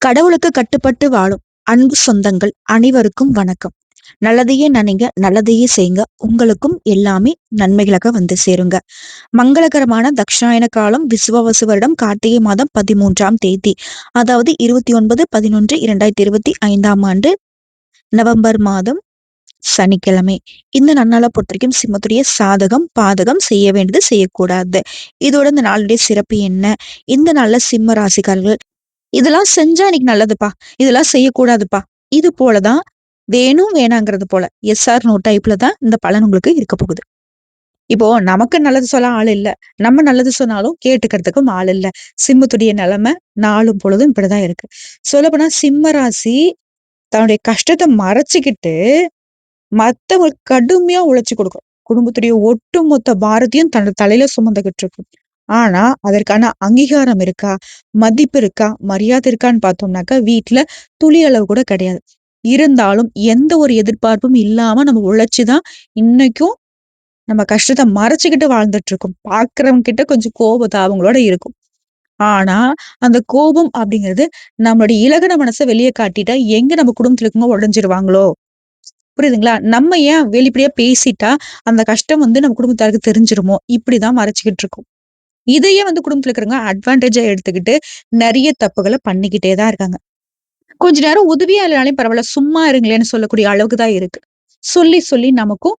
கடவுளுக்கு கட்டுப்பட்டு வாழும் அன்பு சொந்தங்கள் அனைவருக்கும் வணக்கம். நல்லதையே நினைங்க நல்லதையே செய்யுங்க. உங்களுக்கும் எல்லாமே நன்மைகளாக வந்து சேருங்க. மங்களகரமான தக்ஷாயன காலம் விசுவவசு வருடம் கார்த்திகை மாதம் பதிமூன்றாம் தேதி அதாவது இருபத்தி ஒன்பது பதினொன்று இரண்டாயிரத்தி இருபத்தி ஐந்தாம் ஆண்டு நவம்பர் மாதம் சனிக்கிழமை. இந்த நன்னாளை பொறுத்த வரைக்கும் சிம்மத்துடைய சாதகம் பாதகம் செய்ய வேண்டியது செய்யக்கூடாது. இதோட இந்த நாளுடைய சிறப்பு என்ன? இந்த நாளில் சிம்ம ராசிக்காரர்கள் இதெல்லாம் செஞ்சா இன்னைக்கு நல்லதுப்பா. இதெல்லாம் செய்யக்கூடாதுப்பா. இது போலதான் வேணும் வேணாங்கிறது போல. எஸ்ஆர் நோ டைப்ல தான் இந்த பலன் உங்களுக்கு இருக்க போகுது. இப்போ நமக்கு நல்லது சொல்ல ஆள் இல்ல. நம்ம நல்லது சொன்னாலும் கேட்டுக்கிறதுக்கும் ஆள் இல்ல. சிம்மத்துடைய நிலைமை நாளும் பொழுதும் இப்படிதான் இருக்கு. சொல்லப்போனா சிம்ம ராசி தன்னுடைய கஷ்டத்தை மறைச்சுக்கிட்டு மத்தவங்களுக்கு கடுமையா உழைச்சு கொடுக்கும். குடும்பத்துடைய ஒட்டுமொத்த பாரதியும் தன்னோட தலையில சுமந்துகிட்டு இருக்கும். ஆனா அதற்கான அங்கீகாரம் இருக்கா? மதிப்பு இருக்கா? மரியாதை இருக்கான்னு பார்த்தோம்னாக்கா வீட்டுல துளி அளவு கூட கிடையாது. இருந்தாலும் எந்த ஒரு எதிர்பார்ப்பும் இல்லாம நம்ம உழைச்சுதான் இன்னைக்கும் நம்ம கஷ்டத்தை மறைச்சுக்கிட்டு வாழ்ந்துட்டு இருக்கோம் பாக்குறவங்க கிட்ட கொஞ்சம் கோபத்தை அவங்களோட இருக்கும். ஆனா அந்த கோபம் அப்படிங்கிறது நம்மளுடைய இலகன மனசை வெளியே காட்டிட்டா எங்க நம்ம குடும்பத்துல இருக்கவங்க உடஞ்சிருவாங்களோ? புரியுதுங்களா? நம்ம ஏன் வெளிப்படையா பேசிட்டா அந்த கஷ்டம் வந்து நம்ம குடும்பத்தாருக்கு தெரிஞ்சிருமோ? இப்படிதான் மறைச்சுக்கிட்டு இருக்கோம் இதையே வந்து குடும்பத்துல இருக்கிறவங்க அட்வான்டேஜா எடுத்துக்கிட்டு நிறைய தப்புகளை பண்ணிக்கிட்டே தான் இருக்காங்க. கொஞ்ச நேரம் உதவியா இல்லைனாலும் பரவாயில்ல சும்மா இருங்களேன்னு சொல்லக்கூடிய அளவுக்கு தான் இருக்கு. சொல்லி சொல்லி நமக்கும்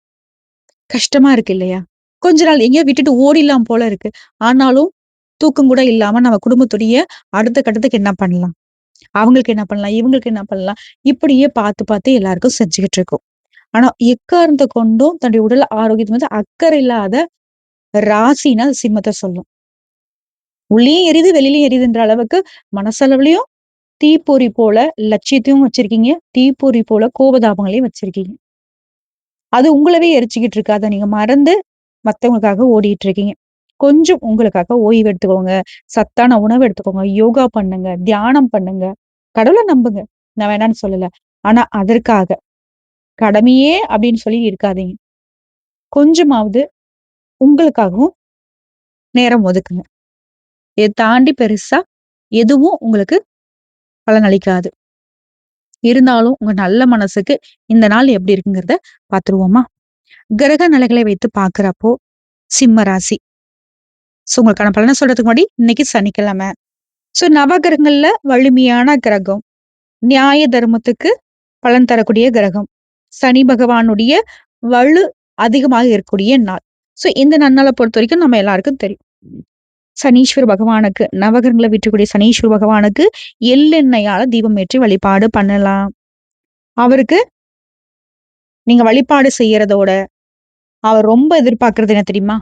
கஷ்டமா இருக்கு இல்லையா? கொஞ்ச நாள் எங்கேயோ விட்டுட்டு ஓடிடலாம் போல இருக்கு. ஆனாலும் தூக்கம் கூட இல்லாம நம்ம குடும்பத்துடைய அடுத்த கட்டத்துக்கு என்ன பண்ணலாம்? அவங்களுக்கு என்ன பண்ணலாம்? இவங்களுக்கு என்ன பண்ணலாம்? இப்படியே பார்த்து பார்த்து எல்லாருக்கும் செஞ்சுக்கிட்டு இருக்கோம். ஆனா எக்காரணத்தை கொண்டும் தன்னுடைய உடல் ஆரோக்கியத்தை வந்து அக்கறை இல்லாத ராசினா சிம்மத்தை சொல்லும். உள்ளேயும் எரியுது வெளியிலயும் எரியுதுன்ற அளவுக்கு மனசளவுலயும் தீப்பொறி போல லட்சியத்தையும் வச்சிருக்கீங்க. தீப்பொறி போல கோபதாபங்களையும் வச்சிருக்கீங்க. அது உங்களவே எரிச்சுக்கிட்டு இருக்கு. அதை நீங்க மறந்து மத்தவங்களுக்காக ஓடிட்டு இருக்கீங்க. கொஞ்சம் உங்களுக்காக ஓய்வு எடுத்துக்கோங்க. சத்தான உணவு எடுத்துக்கோங்க. யோகா பண்ணுங்க. தியானம் பண்ணுங்க. கடவுளை நம்புங்க. நான் வேணான்னு சொல்லல. ஆனா அதற்காக கடமையே அப்படின்னு சொல்லி இருக்காதீங்க. கொஞ்சமாவது உங்களுக்காகவும் நேரம் ஒதுக்குங்க. இதை தாண்டி பெருசா எதுவும் உங்களுக்கு பலனளிக்காது. இருந்தாலும் உங்க நல்ல மனசுக்கு இந்த நாள் எப்படி இருக்குங்கிறத பாத்துருவோமா கிரக நிலைகளை வைத்து பாக்குறப்போ சிம்ம ராசி. சோ உங்களுக்கான பலனை சொல்றதுக்கு முன்னாடி இன்னைக்கு சனிக்கிழமை. சோ நவகிரகங்கள்ல வலிமையான கிரகம். நியாய தர்மத்துக்கு பலன் தரக்கூடிய கிரகம். சனி பகவானுடைய வலு அதிகமாக இருக்கக்கூடிய நாள். சோ இந்த நன்னாளை பொறுத்த வரைக்கும் நம்ம எல்லாருக்கும் தெரியும். சனீஸ்வர பகவானுக்கு நவகரங்களை விற்றக்கூடிய சனீஸ்வர பகவானுக்கு எள்ளெண்ணெயால தீபம் ஏற்றி வழிபாடு பண்ணலாம். அவருக்கு நீங்க வழிபாடு செய்யறதோட அவர் ரொம்ப எதிர்பார்க்கறது என்ன தெரியுமா?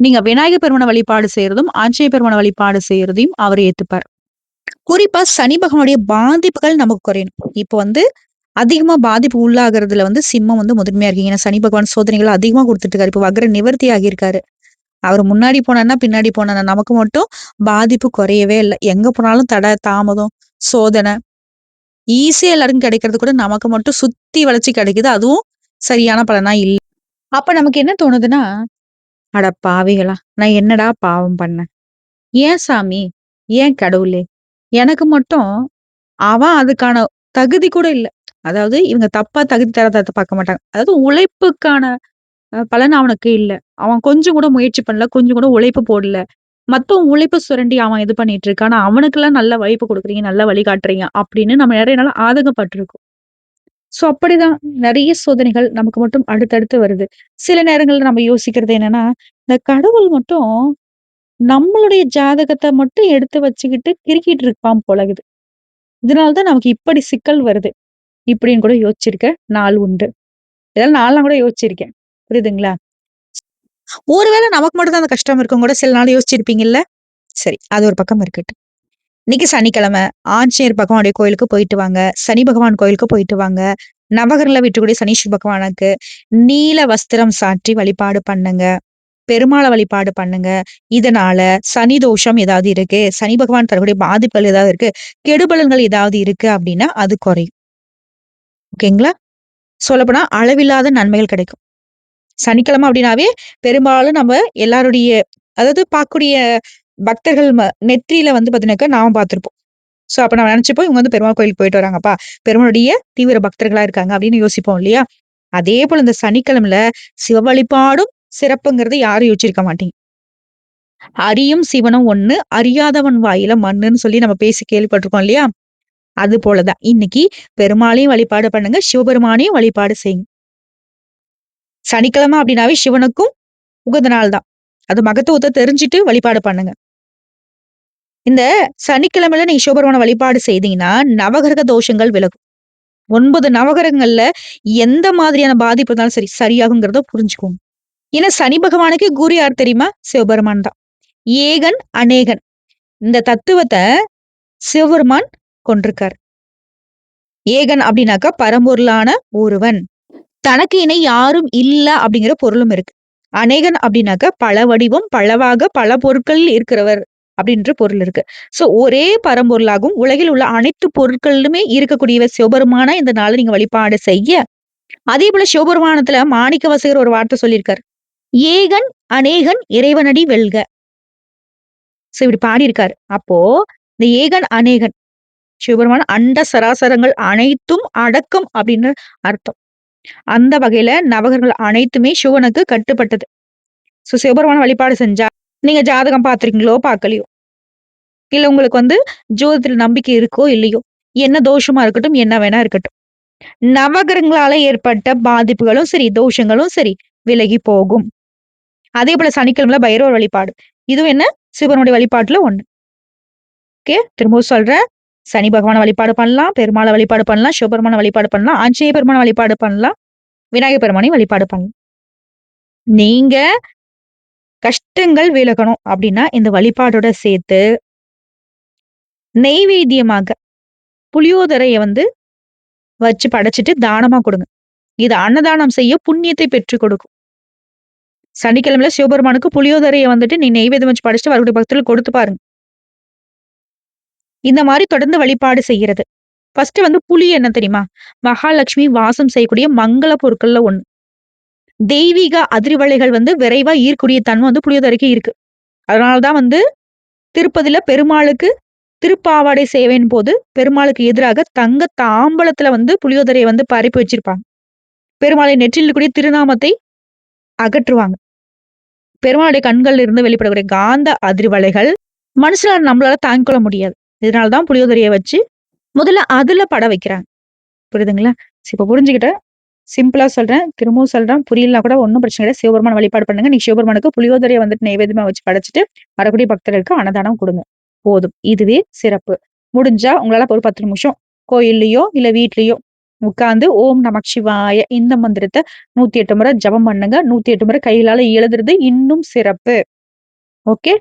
நீங்க விநாயகர் பெருமனை வழிபாடு செய்யறதும் ஆஞ்சநேய பெருமனை வழிபாடு செய்யறதையும் அவர் ஏத்துப்பார். குறிப்பா சனி பகவானுடைய பாதிப்புகள் நமக்கு குறையணும். இப்போ வந்து அதிகமா பாதிப்பு உள்ளாகிறதுல வந்து சிம்மம் வந்து முதன்மையா இருக்கீங்க. ஏன்னா சனி பகவான் சோதனைகள் அதிகமா கொடுத்துட்டு இருக்காரு. இப்போ வக்ர நிவர்த்தி ஆகியிருக்காரு அவர் முன்னாடி போனா பின்னாடி போனா நமக்கு மட்டும் பாதிப்பு குறையவே இல்லை. எங்க போனாலும் தடை தாமதம் சோதனை ஈஸியா எல்லாருக்கும் கிடைக்கிறது கூட நமக்கு மட்டும் சுத்தி வளைச்சு கிடைக்குது. அதுவும் சரியான பலனா இல்லை. அப்ப நமக்கு என்ன தோணுதுன்னா அட பாவிகளா நான் என்னடா பாவம் பண்ணேன்? ஏன் சாமி? ஏன் கடவுளே? எனக்கு மட்டும் அவன் அதுக்கான தகுதி கூட இல்லை. அதாவது இவங்க தப்பா தகுதி தரத்தை பார்க்க மாட்டாங்க. அதாவது உழைப்புக்கான பலன் அவனுக்கு இல்ல. அவன் கொஞ்சம் கூட முயற்சி பண்ணல கொஞ்சம் கூட உழைப்பு போடல. மத்தவங்க உழைப்பு சுரண்டி அவன் இது பண்ணிட்டு இருக்கான். அவனுக்கு எல்லாம் நல்ல வாய்ப்பு கொடுக்குறீங்க நல்ல வழி காட்டுறீங்க அப்படின்னு நம்ம நிறைய நாள் ஆதங்கப்பட்டிருக்கோம். சோ அப்படிதான் நிறைய சோதனைகள் நமக்கு மட்டும் அடுத்தடுத்து வருது. சில நேரங்கள்ல நம்ம யோசிக்கிறது என்னன்னா இந்த கடவுள் மட்டும் நம்மளுடைய ஜாதகத்தை மட்டும் எடுத்து வச்சுக்கிட்டு கிரிக்கிட்டு இருப்பான் போலகுது. இதனாலதான் நமக்கு இப்படி சிக்கல் வருது. இப்படின்னு கூட யோசிச்சிருக்க நாள் உண்டு. இதெல்லாம் நான்லாம் கூட யோசிச்சிருக்கேன். புரியுதுங்களா? ஒருவேளை நமக்கு மட்டும் தான் அந்த கஷ்டம் இருக்கும் கூட சில நாள் யோசிச்சிருப்பீங்கல்ல? சரி அது ஒரு பக்கம் இருக்கட்டும். இன்னைக்கு சனிக்கிழமை ஆஞ்சநேயர் பகவானுடைய கோயிலுக்கு போயிட்டு வாங்க. சனி பகவான் கோயிலுக்கு போயிட்டு வாங்க. நவகரில் விட்டுக்கூடிய சனீஸ்வர பகவானுக்கு நீல வஸ்திரம் சாற்றி வழிபாடு பண்ணுங்க. பெருமாளை வழிபாடு பண்ணுங்க. இதனால சனி தோஷம் ஏதாவது இருக்கு. சனி பகவான் தரக்கூடிய பாதிப்புகள் ஏதாவது இருக்கு. கெடுபலன்கள் ஏதாவது இருக்கு அப்படின்னா அது குறையும். ஓகேங்களா? சொல்லப்போனா அளவில்லாத நன்மைகள் கிடைக்கும். சனிக்கிழமை அப்படின்னாவே பெரும்பாலும் நம்ம எல்லாருடைய அதாவது பார்க்கக்கூடிய பக்தர்கள் நெற்றியில வந்து பாத்தீங்கன்னாக்கா நாம பார்த்துருப்போம். சோ அப்ப நம்ம நினைச்சுப்போம் இவங்க வந்து பெருமாள் கோயிலுக்கு போயிட்டு வராங்கப்பா. பெருமாளுடைய தீவிர பக்தர்களா இருக்காங்க அப்படின்னு யோசிப்போம் இல்லையா? அதே போல இந்த சனிக்கிழமையில சிவ வழிபாடும் சிறப்புங்கிறது யாரும் யோசிச்சிருக்க மாட்டீங்க. அறியும் சிவனும் ஒண்ணு அறியாதவன் வாயில மண்ணுன்னு சொல்லி நம்ம பேசி கேள்விப்பட்டிருக்கோம் இல்லையா? அது போலதான். இன்னைக்கு பெருமாளையும் வழிபாடு பண்ணுங்க சிவபெருமானையும் வழிபாடு செய்யுங்க. சனிக்கிழமை அப்படின்னாவே சிவனுக்கும் உகந்த நாள் தான். அது மகத்துவத்தை தெரிஞ்சுட்டு வழிபாடு பண்ணுங்க. இந்த சனிக்கிழமையில நீங்க சிவபெருமான வழிபாடு செய்தீங்கன்னா நவகிரக தோஷங்கள் விலகும். ஒன்பது நவகிரகங்கள்ல எந்த மாதிரியான பாதிப்பு இருந்தாலும் சரி சரியாகுங்கிறத புரிஞ்சுக்கோங்க. ஏன்னா சனி பகவானுக்கு குரு யார் தெரியுமா? சிவபெருமான் தான். ஏகன் அநேகன். இந்த தத்துவத்தை சிவபெருமான் கொண்டிருக்கார். ஏகன் அப்படின்னாக்கா பரம்பொருளான ஒருவன். தனக்கு இணை யாரும் இல்லை அப்படிங்கிற பொருளும் இருக்கு. அநேகன் அப்படின்னாக்க பல வடிவம் பலவாக பல பொருட்களில் இருக்கிறவர் அப்படின்ற பொருள் இருக்கு. சோ ஒரே பரம்பொருளாகவும் உலகில் உள்ள அனைத்து பொருட்களிலுமே இருக்கக்கூடியவர் சிவபெருமான இந்த நாளை நீங்க வழிபாடு செய்ய. அதே போல சிவபெருமானத்துல மாணிக்க வசகர் ஒரு வார்த்தை சொல்லியிருக்காரு. ஏகன் அநேகன் இறைவனடி வெல்க. சோ இப்படி பாடியிருக்காரு. அப்போ இந்த ஏகன் அநேகன் சிவபெருமான அண்ட சராசரங்கள் அனைத்தும் அடக்கம் அப்படின்னு அர்த்தம். அந்த வகையில நவகர்கள் அனைத்துமே சிவனுக்கு கட்டுப்பட்டது. ஸோ சிவபெருமான வழிபாடு செஞ்சா நீங்க ஜாதகம் பார்த்திருக்கீங்களோ பார்க்கலையோ? இல்ல உங்களுக்கு வந்து ஜோதிடத்தில் நம்பிக்கை இருக்கோ இல்லையோ? என்ன தோஷமா இருக்கட்டும் என்ன வேணா இருக்கட்டும். நவகிரகங்களால ஏற்பட்ட பாதிப்புகளும் சரி தோஷங்களும் சரி விலகி போகும். அதே போல சனிக்கிழமையில பைரவர் வழிபாடு. இதுவும் என்ன? சிவனுடைய வழிபாட்டுல ஒண்ணு. ஓகே திரும்பவும் சொல்றேன். சனி பகவான வழிபாடு பண்ணலாம் பெருமாளை வழிபாடு பண்ணலாம் சிவபெருமான வழிபாடு பண்ணலாம் ஆஞ்சநேய பெருமான வழிபாடு பண்ணலாம் விநாயகர் பெருமானையும் வழிபாடு பண்ணலாம். நீங்க கஷ்டங்கள் விலகணும் அப்படின்னா இந்த வழிபாடோட சேர்த்து நெய்வேத்தியமாக புளியோதரையை வந்து வச்சு படைச்சிட்டு தானமா கொடுங்க. இது அன்னதானம் செய்ய புண்ணியத்தை பெற்று கொடுக்கும். சனிக்கிழமையில சிவபெருமானுக்கு புளியோதரையை வந்துட்டு நீ நெய்வேதம் வச்சு படிச்சுட்டு வரக்கூடிய பக்தர்கள் கொடுத்து பாருங்க. இந்த மாதிரி தொடர்ந்து வழிபாடு செய்யறது ஃபர்ஸ்ட் வந்து புலி என்ன தெரியுமா? மகாலட்சுமி வாசம் செய்யக்கூடிய மங்கள பொருட்கள்ல ஒண்ணு. தெய்வீக அதிர்வலைகள் வந்து விரைவா ஈர்க்கூடிய தன்மை வந்து புளியோதரைக்கு இருக்கு. அதனாலதான் வந்து திருப்பதியில பெருமாளுக்கு திருப்பாவாடை சேவையின் போது பெருமாளுக்கு எதிராக தங்க தாம்பலத்துல வந்து புளியோதரையை வந்து பரப்பி வச்சிருப்பாங்க. பெருமாளை நெற்றில் கூடிய திருநாமத்தை அகற்றுவாங்க. பெருமாளுடைய கண்கள் இருந்து வெளிப்படக்கூடிய காந்த அதிர்வலைகள் மனுஷனால நம்மளால தாங்கிக்கொள்ள கொள்ள இதனால தான் புளியோதரையை வச்சு முதல்ல அதுல பட வைக்கிறாங்க புரியுதுங்களா? இப்ப புரிஞ்சுக்கிட்டேன் சிம்பிளா சொல்றேன். திரும்பவும் சொல்றேன். புரியலனா கூட ஒன்றும் பிரச்சனை கிடையாது. சிவபெருமான வழிபாடு பண்ணுங்க. நீ சிவபெருமானுக்கு புளியோதரையை வந்துட்டு நைவேத்தியமா வச்சு படைச்சிட்டு வரக்கூடிய பக்தர்களுக்கு அன்னதானம் கொடுங்க. போதும். இதுவே சிறப்பு. முடிஞ்சா உங்களால ஒரு பத்து நிமிஷம் கோயில்லையோ இல்ல வீட்லயோ உட்கார்ந்து ஓம் நமக் சிவாய இந்த மந்திரத்தை நூத்தி எட்டு முறை ஜபம் பண்ணுங்க. நூத்தி எட்டு முறை கையிலால எழுதுறது இன்னும் சிறப்பு. ஓகே?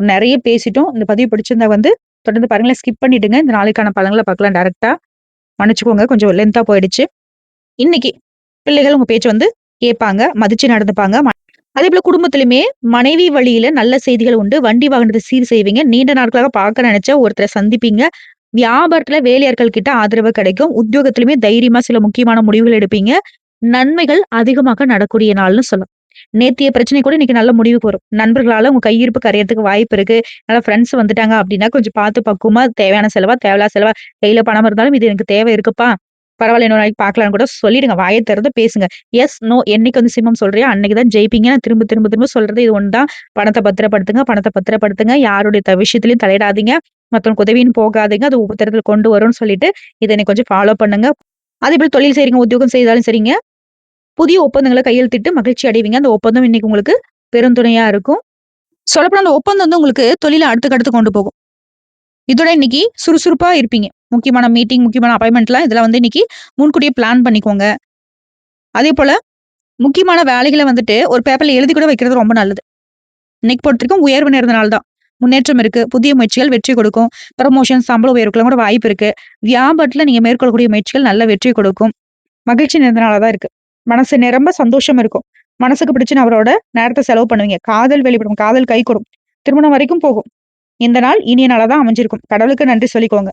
நிறைய பேசிட்டோம். இந்த பதிவு பிடிச்சிருந்தா வந்து தொடர்ந்து பாருங்களேன் ஸ்கிப் பண்ணிடுங்க. இந்த நாளைக்கான பழங்களை பார்க்கலாம் டேரெக்டாக மன்னிச்சுக்கோங்க கொஞ்சம் லென்த்தாக போயிடுச்சு. இன்னைக்கு பிள்ளைகள் உங்கள் பேச்சு வந்து கேட்பாங்க மதிச்சு நடந்துப்பாங்க. அதே போல குடும்பத்திலுமே மனைவி வழியில நல்ல செய்திகள் உண்டு. வண்டி வாகனத்தை சீர் செய்வீங்க. நீண்ட நாட்களாக பார்க்க நினைச்ச ஒருத்தரை சந்திப்பீங்க. வியாபாரத்துல வேலையாட்கள் கிட்ட ஆதரவு கிடைக்கும். உத்தியோகத்திலுமே தைரியமா சில முக்கியமான முடிவுகள் எடுப்பீங்க. நன்மைகள் அதிகமாக நடக்கூடிய நாள்னு சொல்லலாம். நேத்திய பிரச்சனை கூட இன்னைக்கு நல்ல முடிவுக்கு வரும். நண்பர்களால உங்க கையிருப்பு கரையறதுக்கு வாய்ப்பு இருக்கு. நல்லா ஃப்ரெண்ட்ஸ் வந்துட்டாங்க அப்படின்னா கொஞ்சம் பார்த்து பக்குவமா தேவையான செலவா தேவையா செலவா கையில பணம் இருந்தாலும் இது எனக்கு தேவை இருக்குப்பா. பரவாயில்ல இன்னொரு நாளைக்கு பார்க்கலாம்னு கூட சொல்லிடுங்க. வாயை திறந்து பேசுங்க. எஸ் நோ என்னைக்கு வந்து சிம்மம் சொல்றியா அன்னைக்கு தான் ஜெயிப்பீங்க. நான் திரும்ப திரும்ப திரும்ப சொல்றது இது ஒன்றுதான் பணத்தை பத்திரப்படுத்துங்க பணத்தை பத்திரப்படுத்துங்க. யாருடைய த விஷயத்திலையும் தலையிடாதீங்க. மற்றவங்க உதவின்னு போகாதீங்க. அது உபத்திரத்தில் கொண்டு வரும்னு சொல்லிட்டு இதை கொஞ்சம் ஃபாலோ பண்ணுங்க. அதே போல் தொழில் செய்றீங்க உத்தியோகம் செய்தாலும் சரிங்க. புதிய ஒப்பந்தங்களை கையெழுத்திட்டு மகிழ்ச்சி அடைவீங்க. அந்த ஒப்பந்தம் இன்னைக்கு உங்களுக்கு பெருந்துணையா இருக்கும். சொல்லப்போனால் அந்த ஒப்பந்தம் வந்து உங்களுக்கு தொழிலை அடுத்துக்கடுத்து கொண்டு போகும். இதோட இன்னைக்கு சுறுசுறுப்பா இருப்பீங்க. முக்கியமான மீட்டிங் முக்கியமான அப்பாயின்மெண்ட்லாம் இதெல்லாம் வந்து இன்னைக்கு முன்கூட்டியே பிளான் பண்ணிக்கோங்க. அதே போல முக்கியமான வேலைகளை வந்துட்டு ஒரு பேப்பர்ல எழுதி கூட வைக்கிறது ரொம்ப நல்லது. இன்னைக்கு பொறுத்திருக்கும் உயர்வு உயர்வு நாள் தான். முன்னேற்றம் இருக்கு புதிய முயற்சிகள் வெற்றி கொடுக்கும். ப்ரமோஷன் சம்பள உயர்வுக்கெல்லாம் கூட வாய்ப்பு இருக்கு. வியாபாரத்துல நீங்க மேற்கொள்ளக்கூடிய முயற்சிகள் நல்ல வெற்றி கொடுக்கும். மகிழ்ச்சி நேர்ந்தனால தான் இருக்கு. மனசு நிரம்ப சந்தோஷம் இருக்கும். மனசுக்கு பிடிச்சு அவரோட நேரத்தை செலவு பண்ணுவீங்க. காதல் வெளிப்படும் காதல் கை கொடும். திருமணம் வரைக்கும் போகும். இந்த நாள் இனிய நாளா தான் அமைஞ்சிருக்கும். கடவுளுக்கு நன்றி சொல்லிக்கோங்க.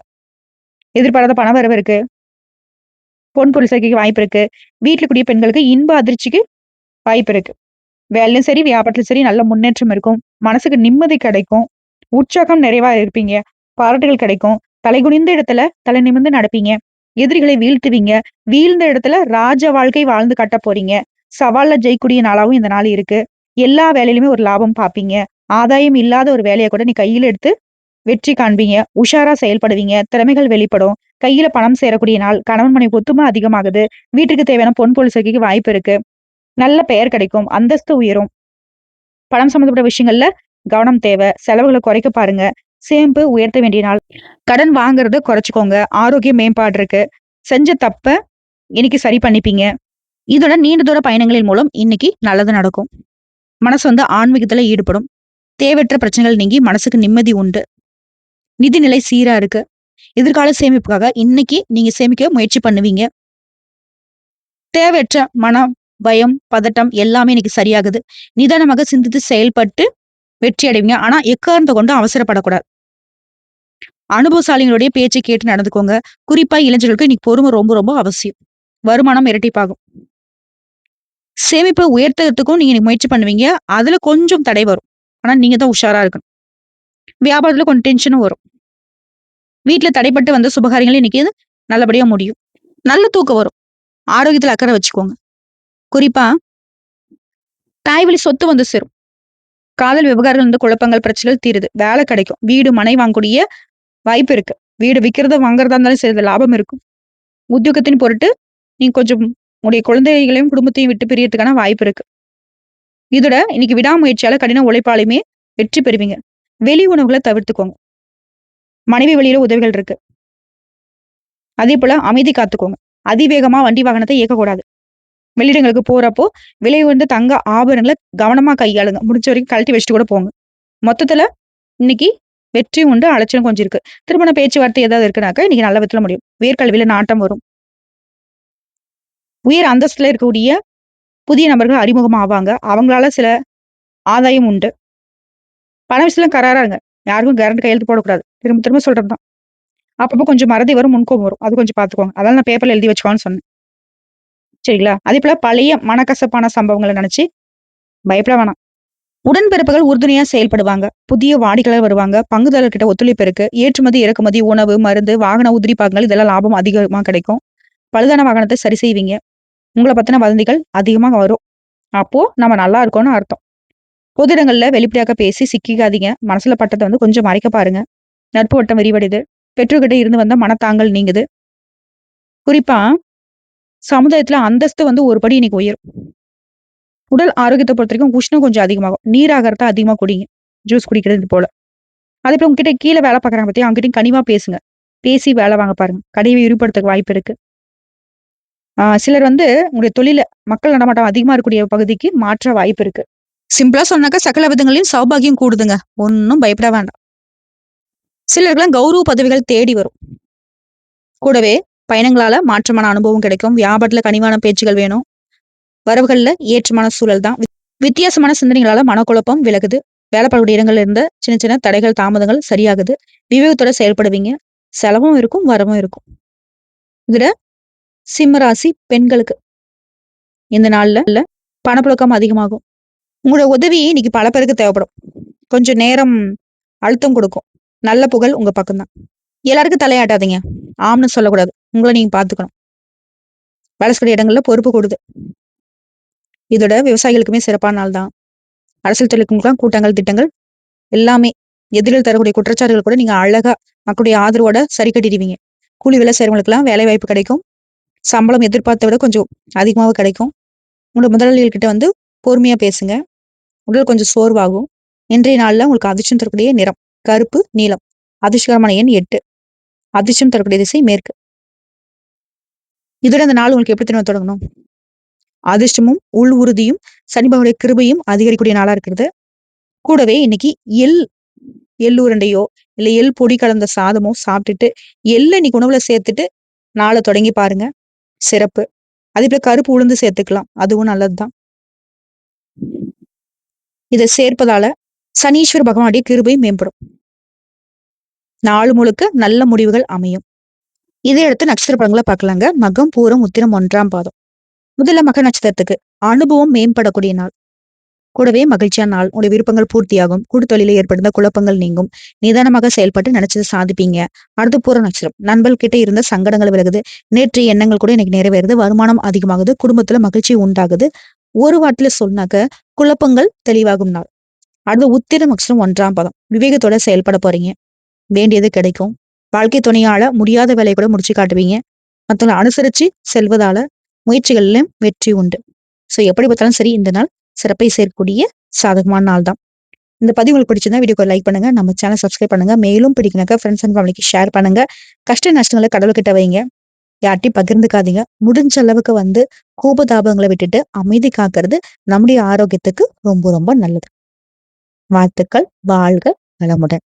எதிர்பாராத பண வரவு இருக்கு. பொன் பொருள் சேர்க்கைக்கு வாய்ப்பு இருக்கு. வீட்டில் கூடிய பெண்களுக்கு இன்ப அதிர்ச்சிக்கு வாய்ப்பு இருக்கு. வேலையும் சரி வியாபாரத்திலும் சரி நல்ல முன்னேற்றம் இருக்கும். மனசுக்கு நிம்மதி கிடைக்கும். உற்சாகம் நிறைவா இருப்பீங்க. பாராட்டுகள் கிடைக்கும். தலைகுனிந்த இடத்துல தலை நிமிர்ந்து நடப்பீங்க. எதிரிகளை வீழ்த்துவீங்க. வீழ்ந்த இடத்துல ராஜ வாழ்க்கை வாழ்ந்து கட்ட போறீங்க. சவால்ல ஜெயிக்கூடிய நாளாவும் இந்த நாள் இருக்கு. எல்லா வேலையிலுமே ஒரு லாபம் பார்ப்பீங்க. ஆதாயம் இல்லாத ஒரு வேலையை கூட நீ கையில எடுத்து வெற்றி காண்பீங்க. உஷாரா செயல்படுவீங்க. திறமைகள் வெளிப்படும். கையில பணம் சேரக்கூடிய நாள். கணவன் மனைவி ஒத்துமை அதிகமாகுது. வீட்டுக்கு தேவையான பொன் பொருள் சேர்க்கைக்கு வாய்ப்பு இருக்கு. நல்ல பெயர் கிடைக்கும். அந்தஸ்து உயரும். பணம் சம்பந்தப்பட்ட விஷயங்கள்ல கவனம் தேவை. செலவுகளை குறைக்க பாருங்க. சேம்பு உயர்த்த வேண்டிய நாள். கடன் வாங்குறத குறைச்சிக்கோங்க. ஆரோக்கியம் மேம்பாடு இருக்கு. செஞ்ச தப்ப இன்னைக்கு சரி பண்ணிப்பீங்க. இதோட நீண்ட தூர பயணங்களின் மூலம் இன்னைக்கு நல்லது நடக்கும். மனசு வந்து ஆன்மீகத்துல ஈடுபடும். தேவையற்ற பிரச்சனைகள் நீங்கி மனசுக்கு நிம்மதி உண்டு. நிதிநிலை சீரா இருக்கு. எதிர்கால சேமிப்புக்காக இன்னைக்கு நீங்க சேமிக்க முயற்சி பண்ணுவீங்க. தேவையற்ற மனம் பயம் பதட்டம் எல்லாமே இன்னைக்கு சரியாகுது. நிதானமாக சிந்தித்து செயல்பட்டு வெற்றி அடைவீங்க. ஆனா எக்காரணத்தை கொண்டு அவசரப்படக்கூடாது. அனுபவசாலிகளுடைய பேச்சை கேட்டு நடந்துக்கோங்க. குறிப்பா இளைஞர்களுக்கு இன்னைக்கு பொறுமை ரொம்ப ரொம்ப அவசியம். வருமானம் இரட்டிப்பாகும். சேமிப்பை உயர்த்துறதுக்கும் நீங்க முயற்சி பண்ணுவீங்க. அதுல கொஞ்சம் தடை வரும். ஆனா நீங்க தான் உஷாரா இருக்கணும். வியாபாரத்துல கொஞ்சம் டென்ஷனும் வரும். வீட்டுல தடைப்பட்டு வந்த சுபகாரியங்கள் இன்னைக்கு நல்லபடியா முடியும். நல்ல தூக்கம் வரும். ஆரோக்கியத்துல அக்கறை வச்சுக்கோங்க. குறிப்பா தாய்வழி சொத்து வந்து சேரும். காதல் விவகாரங்கள் வந்து குழப்பங்கள் பிரச்சனைகள் தீருது. வேலை கிடைக்கும். வீடு மனை வாங்கக்கூடிய வாய்ப்பு இருக்கு. வீடு விற்கிறத வாங்குறதா இருந்தாலும் சரி லாபம் இருக்கும். உத்தியோகத்தின் பொருட்டு நீ கொஞ்சம் உங்களுடைய குழந்தைகளையும் குடும்பத்தையும் விட்டு பிரியறதுக்கான வாய்ப்பு இருக்கு. இதோட இன்னைக்கு விடாமுயற்சியால கடின உழைப்பாலையுமே வெற்றி பெறுவீங்க. வெளி உணவுகளை தவிர்த்துக்கோங்க. மனைவி வழியில உதவிகள் இருக்கு. அதே போல அமைதி காத்துக்கோங்க. அதிவேகமா வண்டி வாகனத்தை இயக்கக்கூடாது. வெளியிடங்களுக்கு போறப்போ விலை வந்து தங்க ஆபரணங்களை கவனமா கையாளுங்க. முடிஞ்ச வரைக்கும் கழட்டி வச்சுட்டு கூட போங்க. மொத்தத்துல இன்னைக்கு வெற்றி உண்டு அலைச்சலும் கொஞ்சம் இருக்கு திருமண பேச்சுவார்த்தை ஏதாவது இருக்குனாக்கா இன்னைக்கு நல்ல விதத்துல முடியும். உயர்கல்வியில நாட்டம் வரும். உயர் அந்தஸ்துல இருக்கக்கூடிய புதிய நபர்கள் அறிமுகம் ஆவாங்க அவங்களால சில ஆதாயம் உண்டு. பண விஷயம் கராரா இருங்க. யாருக்கும் கேரண்ட் கையெழுத்து போடக்கூடாது. திரும்ப திரும்ப சொல்றதுதான். அப்பப்போ கொஞ்சம் மறதி வரும் முன்கோம் வரும். அது கொஞ்சம் பாத்துக்கோங்க அதெல்லாம் நான் பேப்பர்ல எழுதி வச்சுக்கோன்னு சொன்னேன். சரிங்களா? அதே போல பழைய மனக்கசப்பான சம்பவங்களை நினைச்சு பயப்பட வேணாம். உடன்பிறப்புகள் உறுதுணையா செயல்படுவாங்க. புதிய வாடிக்கையாளர் வருவாங்க. பங்குதாரர்கிட்ட ஒத்துழைப்பு இருக்கு. ஏற்றுமதி இறக்குமதி உணவு மருந்து வாகன உதிரி பாகங்கள் இதெல்லாம் லாபம் அதிகமா கிடைக்கும். பழுதான வாகனத்தை சரி செய்வீங்க. உங்களை பத்தின வதந்திகள் அதிகமாக வரும். அப்போ நம்ம நல்லா இருக்கோம்னு அர்த்தம். பொது இடங்கள்ல வெளிப்படையாக பேசி சிக்கிக்காதீங்க. மனசுல பட்டத்தை வந்து கொஞ்சம் மறைக்க பாருங்க. நட்பு வட்டம் விரிவடைது பெற்றோர்கிட்ட இருந்து வந்த மனத்தாங்கல் நீங்குது. குறிப்பா சமுதாயத்துல அந்தஸ்து வந்து ஒரு படி இன்னைக்கு உயரும். உடல் ஆரோக்கியத்தை பொறுத்த வரைக்கும் உஷ்ணம் கொஞ்சம் அதிகமாகும். நீராகரத்தை அதிகமா குடிங்க. ஜூஸ் குடிக்கிறது போல. அதே போல உங்ககிட்ட கீழே வேலை பார்க்குறாங்க பத்தி அவங்ககிட்ட கனிவா பேசுங்க. பேசி வேலை வாங்க பாருங்க. கடையை விரிவுபடுத்த வாய்ப்பு இருக்கு. ஆஹ் சிலர் வந்து உங்களுடைய தொழில மக்கள் நடமாட்டம் அதிகமா இருக்கக்கூடிய பகுதிக்கு மாற்ற வாய்ப்பு இருக்கு. சிம்பிளா சொன்னாக்கா சகல விதங்களையும் சௌபாகியம் கூடுதுங்க. ஒன்னும் பயப்பட வேண்டாம். சிலருக்குலாம் கௌரவ பதவிகள் தேடி வரும். கூடவே பயணங்களால மாற்றமான அனுபவம் கிடைக்கும். வியாபாரத்துல கனிவான பேச்சுகள் வேணும். வரவுகள்ல ஏற்றமான சூழல் தான். வித்தியாசமான சிந்தனைகளால மனக்குழப்பம் விலகுது. வேலைப்படக்கூடிய இடங்கள்ல இருந்த சின்ன சின்ன தடைகள் தாமதங்கள் சரியாகுது. விவேகத்தோட செயல்படுவீங்க. செலவும் இருக்கும் வரவும் இருக்கும். இதுல சிம்மராசி பெண்களுக்கு இந்த நாள்ல இல்ல பணப்புழக்கம் அதிகமாகும். உங்களோட உதவி இன்னைக்கு பல பேருக்கு தேவைப்படும். கொஞ்சம் நேரம் அழுத்தம் கொடுக்கும். நல்ல புகழ் உங்க பக்கம்தான். எல்லாருக்கும் தலையாட்டாதீங்க. ஆம்னு சொல்லக்கூடாது. உங்களை நீங்க பாத்துக்கணும். வேலை செய்ய இடங்கள்ல பொறுப்பு கொடுது. இதோட விவசாயிகளுக்குமே சிறப்பான நாள் தான். அரசியல் தொழிலுக்கும் கூட்டங்கள் திட்டங்கள் எல்லாமே எதிரில் தரக்கூடிய குற்றச்சாட்டுகள் கூட நீங்க அழகா மக்களுடைய ஆதரவோட சரி கட்டிடுவீங்க. கூலி வேலை செய்யறவங்களுக்குலாம் வேலை வாய்ப்பு கிடைக்கும். சம்பளம் எதிர்பார்த்த விட கொஞ்சம் அதிகமாக கிடைக்கும். உங்களோட முதலாளிகள்கிட்ட வந்து பொறுமையா பேசுங்க. உடல் கொஞ்சம் சோர்வாகும். இன்றைய நாளில் உங்களுக்கு அதிர்ஷ்டம் தரக்கூடிய நிறம் கருப்பு நீளம் அதிர்ஷ்டகரமான எண் எட்டு. அதிர்ஷ்டம் தரக்கூடிய திசை மேற்கு. இதோட அந்த நாள் உங்களுக்கு எப்படி திரும்ப தொடங்கணும்? அதிர்ஷ்டமும் உள் உறுதியும் சனிபகனுடைய கிருபையும் அதிகரிக்கக்கூடிய நாளா இருக்கிறது. கூடவே இன்னைக்கு எள் எள் உருண்டையோ இல்லை எள் பொடி கலந்த சாதமோ சாப்பிட்டுட்டு எள்ள இன்னைக்கு உணவுல சேர்த்துட்டு நாளை தொடங்கி பாருங்க. சிறப்பு. அதே போல கருப்பு உளுந்து சேர்த்துக்கலாம். அதுவும் நல்லதுதான். இதை சேர்ப்பதால சனீஸ்வர பகவானுடைய கிருபை மேம்படும். நாள் முழுக்க நல்ல முடிவுகள் அமையும். இதை அடுத்து நட்சத்திர படங்களை பார்க்கலாங்க. மகம் பூரம் உத்திரம் ஒன்றாம் பாதம். முதல்ல மக நட்சத்திரத்துக்கு அனுபவம் மேம்படக்கூடிய நாள். கூடவே மகிழ்ச்சியான நாள். உடைய விருப்பங்கள் பூர்த்தியாகும். கூட்டுத்தொழில ஏற்படுத்த குழப்பங்கள் நீங்கும். நிதானமாக செயல்பட்டு நினைச்சதை சாதிப்பீங்க. அடுத்து பூர நட்சத்திரம். நண்பர்கள் கிட்ட இருந்த சங்கடங்கள் விலகுது. நேற்று எண்ணங்கள் கூட இன்னைக்கு நிறைவேறுது. வருமானம் அதிகமாகுது. குடும்பத்துல மகிழ்ச்சி உண்டாகுது. ஒரு வாட்டில சொன்னாக்க குழப்பங்கள் தெளிவாகும் நாள். அடுத்து உத்திர நட்சத்திரம் ஒன்றாம் பதம். விவேகத்தோட செயல்பட போறீங்க. வேண்டியது கிடைக்கும். வாழ்க்கை துணையால முடியாத வேலையை கூட முடிச்சு காட்டுவீங்க. மற்றவங்களை அனுசரிச்சு செல்வதால முயற்சிகளிலும் வெற்றி உண்டு. ஸோ எப்படி பார்த்தாலும் சரி இந்த நாள் சிறப்பை சேர்க்கக்கூடிய சாதகமான நாள் தான். இந்த பதிவு உங்களுக்கு பிடிச்சிருந்தா வீடியோக்கு லைக் பண்ணுங்க. நம்ம சேனல் சப்ஸ்கிரைப் பண்ணுங்க. மேலும் பிடிக்கனாக்கா ஃப்ரெண்ட்ஸ் அண்ட் ஃபேமிலிக்கு ஷேர் பண்ணுங்க. கஷ்ட நஷ்டங்களை கடவுள்கிட்ட வைங்க. யார்ட்டையும் பகிர்ந்துக்காதீங்க. முடிஞ்ச அளவுக்கு வந்து கோபதாபங்களை விட்டுட்டு அமைதி காக்கிறது நம்முடைய ஆரோக்கியத்துக்கு ரொம்ப ரொம்ப நல்லது. வாழ்த்துக்கள். வாழ்க நலமுடன்